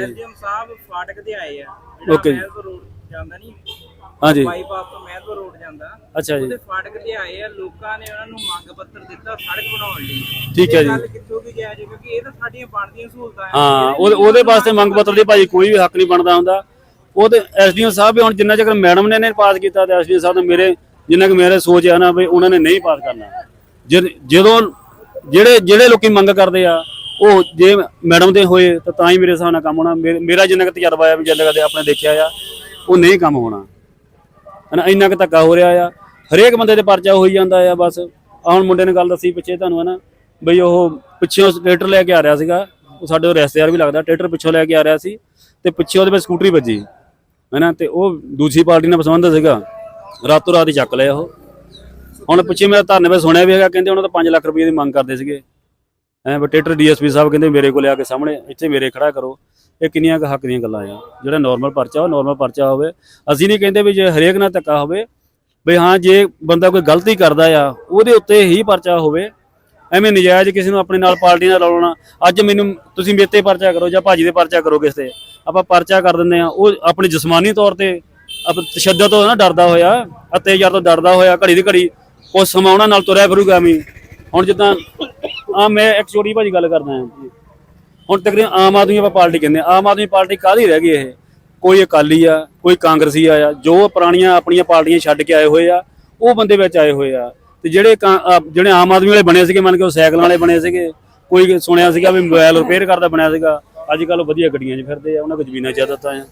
SDM ਸਾਹਿਬ ਫਾਟਕ ਤੇ ਆਏ ਆ। Okay ਜੀ। ਮਹਿਲਪੁਰ ਰੋਡ ਜਾਂਦਾ ਨਹੀਂ ਹਾਂਜੀ। ਬਾਈਪਾਸ ਤੋਂ ਮਹਿਲਪੁਰ ਰੋਡ ਜਾਂਦਾ। ਅੱਛਾ ਜੀ। ਉਹਦੇ ਫਾਟਕ ਤੇ ਆਏ ਆ। ਲੋਕਾਂ ਨੇ ਉਹਨਾਂ ਨੂੰ ਮੰਗ ਪੱਤਰ ਦਿੱਤਾ ਸੜਕ ਬਣਾਉਣ ਲਈ। ਠੀਕ ਹੈ ਇਹ ਜੀ। ਗੱਲ ਕਿੱਥੋਂ ਦੀ ਜਾਇਜ਼ ਹੈ ਕਿਉਂਕਿ ਇਹ ਤਾਂ ਸਾਡੀਆਂ ਬਣਦੀਆਂ ਸਹੂਲਤਾਂ ਆ। ਹਾਂ ਉਹਦੇ ਉਹਦੇ ਵਾਸਤੇ ਮੰਗ ਪੱਤਰ ਦੀ ਭਾਜੀ ਕੋਈ ਵੀ ਹੱਕ ਨਹੀਂ ਬਣਦਾ ਹੁੰਦਾ। ਉਹਦੇ ਐਸਡੀਓ ਸਾਹਿਬ ਵੀ ਹੁਣ ਜਿੰਨਾ ਚਿਰ ਮੈਡਮ ਨੇ ਨੇ ਪਾਸ ਕੀਤਾ ਤੇ ਐਸਡੀਓ ਸਾਹਿਬ ਨੇ ਮੇਰੇ ਜਿੰਨਾ ਕਿ ਮੇਰੇ ਸੋਚ ਆ ਨਾ ਵੀ ਉਹਨਾਂ ਨੇ ਨਹੀਂ ਪਾਸ ਕਰਨਾ। ਜਦ- ਜਦੋਂ ਜਿਹੜੇ ਜਿਹੜੇ ਲੋਕੀ ਮੰਗ ਕਰਦੇ ਆ ਉਹ ਜੇ ਮੈਡਮ ਦੇ ਹੋਏ ਤਾਂ ਤਾਂ ਹੀ ਮੇਰੇ ਹਿਸਾਬ ਨਾਲ ਕੰਮ ਹੋਣਾ। ਮੇਰੇ- ਮੇਰਾ ਜਿੰਨਾ ਕੁ ਤਜਰਬਾ ਆ ਵੀ ਜਿੰਨਾ ਕਦੇ ਆਪਣੇ ਦੇਖਿਆ ਆ, ਉਹ ਨਹੀਂ ਕੰਮ ਹੋਣਾ। ਹਨਾ, ਇੰਨਾ ਕੁ ਧੱਕਾ ਹੋ ਰਿਹਾ ਆ। ਹਰੇਕ ਬੰਦੇ 'ਤੇ ਪਰਚਾ ਹੋਈ ਜਾਂਦਾ ਆ, ਬਸ। ਆਹ ਹੁਣ ਮੁੰਡੇ ਨੇ ਗੱਲ ਦੱਸੀ ਪਿੱਛੇ ਤੁਹਾਨੂੰ, ਹਨਾ, ਬਈ ਉਹ ਪਿੱਛੋਂ ਟਰੈਕਟਰ ਲੈ ਕੇ ਆ ਰਿਹਾ ਸੀਗਾ। ਉਹ ਸਾਡੇ ਰਿਸ਼ਤੇਦਾਰ ਵੀ ਲੱਗਦਾ, ਟਰੈਕਟਰ ਪਿੱਛੋਂ ਲੈ ਕੇ ਆ ਰਿਹਾ ਸੀ ਤੇ ਪਿੱਛੇ ਉਹਦੇ ਵਿੱਚ ਸਕੂਟਰੀ ਵੱਜੀ, ਹਨਾ, ਤੇ ਉਹ ਦੂਜੀ ਪਾਰਟੀ ਨਾਲ ਪਸੰਦ ਸੀਗਾ। ਰਾਤੋਂ ਰਾਤ ਹੀ ਚੱਕ ਲਿਆ ਉਹ। ਹੁਣ ਪਿੱਛੇ ਮੇਰਾ ਧਰਨੇ 'ਤੇ ਸੁਣਿਆ ਵੀ ਹੈਗਾ, ਕਹਿੰਦੇ ਉਹਨਾਂ ਤੋਂ 5 ਲੱਖ ਰੁਪਏ ਦੀ ਮੰਗ ਕਰਦੇ ਸੀਗੇ। ਐ ਬਟੇਟਰ ਡੀਐਸਪੀ ਸਾਹਿਬ ਕਹਿੰਦੇ ਮੇਰੇ ਕੋਲ ਆ ਕੇ ਸਾਹਮਣੇ, ਇੱਥੇ ਮੇਰੇ ਖੜਾ ਕਰੋ। ਇਹ ਕਿੰਨੀਆਂ ਕੁ ਹੱਕ ਦੀਆਂ ਗੱਲਾਂ ਆ। ਜਿਹੜਾ ਨਾਰਮਲ ਪਰਚਾ ਉਹ ਨਾਰਮਲ ਪਰਚਾ ਹੋਵੇ। ਅਸੀਂ ਨਹੀਂ ਕਹਿੰਦੇ ਵੀ ਜੇ ਹਰੇਕ ਨਾਲ ਧੱਕਾ ਹੋਵੇ ਵੀ ਹਾਂ, ਜੇ ਬੰਦਾ ਕੋਈ ਗਲਤੀ ਕਰਦਾ ਆ, ਉਹਦੇ ਉੱਤੇ ਹੀ ਪਰਚਾ ਹੋਵੇ। ਐਵੇਂ ਨਜਾਇਜ਼ ਕਿਸੇ ਨੂੰ ਆਪਣੇ ਨਾਲ ਪਾਰਟੀ ਨਾਲ ਰਲਾਉਣਾ ਅੱਜ ਮੈਨੂੰ, ਤੁਸੀਂ ਮੇਰੇ ਤੇ ਪਰਚਾ ਕਰੋ ਜਾਂ ਭਾਜੀ ਦੇ ਪਰਚਾ ਕਰੋ ਕਿਸ ਤੇ। ਆਪਾਂ ਪਰਚਾ ਕਰ ਦਿੰਦੇ ਆ। ਉਹ ਆਪਣੇ ਜਿਸਮਾਨੀ ਤੌਰ ਤੇ ਆਪ ਤਸ਼ੱਦਦ ਤੋਂ ਨਾ ਡਰਦਾ ਹੋਇਆ, ਅਤਿਆਚਾਰ ਤੋਂ ਡਰਦਾ ਹੋਇਆ, ਘੜੀ ਦੀ ਘੜੀ ਉਸ ਸਮਾਂ ਉਹਨਾਂ ਨਾਲ ਤੁਰਿਆ ਫਿਰੂਗਾ ਐਵੇਂ। ਹੁਣ ਜਿੱਦਾਂ ਆ ਮੈਂ ਇੱਕ ਛੋਟੀ ਭਾਜੀ ਗੱਲ ਕਰਦਾ ਹਾਂ ਹੁਣ ਤਕਰੀਬਨ ਆਮ ਆਦਮੀ ਆਪਾਂ ਪਾਰਟੀ ਕਹਿੰਦੇ ਆਮ ਆਦਮੀ ਪਾਰਟੀ ਕਾਹਦੀ ਰਹਿ ਗਈ ਇਹ? ਕੋਈ ਅਕਾਲੀ ਆ, ਕੋਈ ਕਾਂਗਰਸੀ ਆ, ਜੋ ਪੁਰਾਣੀਆਂ ਆਪਣੀਆਂ ਪਾਰਟੀਆਂ ਛੱਡ ਕੇ ਆਏ ਹੋਏ ਆ, ਉਹ ਬੰਦੇ ਵਿੱਚ ਆਏ ਹੋਏ ਆ। ਤੇ ਜਿਹੜੇ ਕਾਂ- ਜਿਹੜੇ ਆਮ ਆਦਮੀ ਵਾਲੇ ਬਣੇ ਸੀਗੇ, ਮੰਨ ਕੇ ਉਹ ਸਾਈਕਲਾਂ ਵਾਲੇ ਬਣੇ ਸੀਗੇ, ਕੋਈ ਸੁਣਿਆ ਸੀਗਾ ਵੀ ਮੋਬਾਈਲ ਰਿਪੇਅਰ ਕਰਦਾ ਬਣਿਆ ਸੀਗਾ। ਅੱਜ ਕੱਲ ਵਧੀਆ ਗੱਡੀਆਂ 'ਚ ਫਿਰਦੇ ਆ, ਉਹਨਾਂ ਕੋਲ ਜ਼ਮੀਨਾਂ ਜ਼ਿਆਦਾਤਾਂ ਆ।